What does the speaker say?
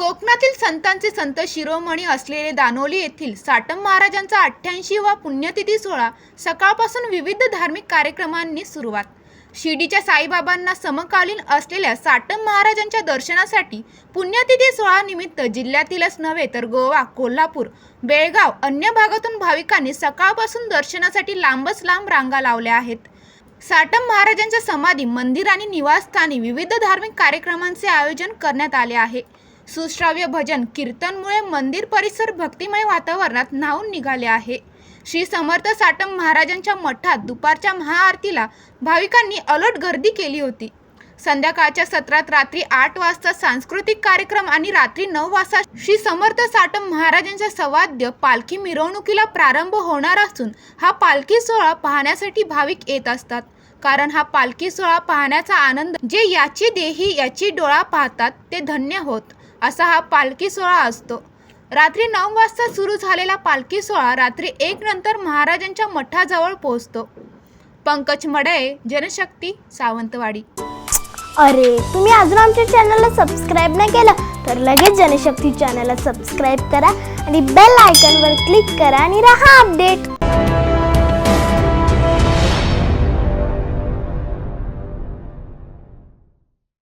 कोकणातील संतांचे संत शिरोमणी असलेले दानोली येथील साटम महाराजांचा अठ्ठ्याऐंशी वा पुण्यतिथी सोहळा सकाळपासून विविध धार्मिक कार्यक्रमांनी सुरुवात. शिर्डीच्या साईबाबांना समकालीन असलेल्या साटम महाराजांच्या दर्शनासाठी पुण्यतिथी सोहळा निमित्त जिल्ह्यातीलच नव्हे तर गोवा कोल्हापूर बेळगाव अन्य भागातून भाविकांनी सकाळपासून दर्शनासाठी लांबच लांब रांगा लावल्या आहेत. साटम महाराजांच्या समाधी मंदिर आणि निवासस्थानी विविध धार्मिक कार्यक्रमांचे आयोजन करण्यात आले आहे. सुश्राव्य भजन कीर्तनमुळे मंदिर परिसर भक्तिमय वातावरणात न्हावून निघाले आहे. श्री समर्थ साटम महाराजांच्या मठात दुपारच्या महाआरतीला भाविकांनी अलट गर्दी केली होती. संध्याकाळच्या सत्रात रात्री आठ वाजता सांस्कृतिक कार्यक्रम आणि रात्री नऊ वाजता श्री समर्थ साटम महाराजांच्या सवाद्य पालखी मिरवणुकीला प्रारंभ होणार असून हा पालखी सोहळा पाहण्यासाठी भाविक येत असतात. कारण हा पालखी सोहळा पाहण्याचा आनंद जे याची देही याची डोळा पाहतात ते धन्य होत. असा हा पालखी सोहळा असतो. रात्री नऊ वाजता सुरू झालेला पालखी सोहळा रात्री एक नंतर महाराजांच्या मठाजवळ पोहोचतो. पंकज मडे जनशक्ती सावंतवाडी. अरे तुम्ही अजून आमच्या चॅनलला सबस्क्राईब नाही केलं तर लगेच जनशक्ती चॅनलला सबस्क्राईब करा आणि बेल आयकॉनवर क्लिक करा आणि राहा अपडेट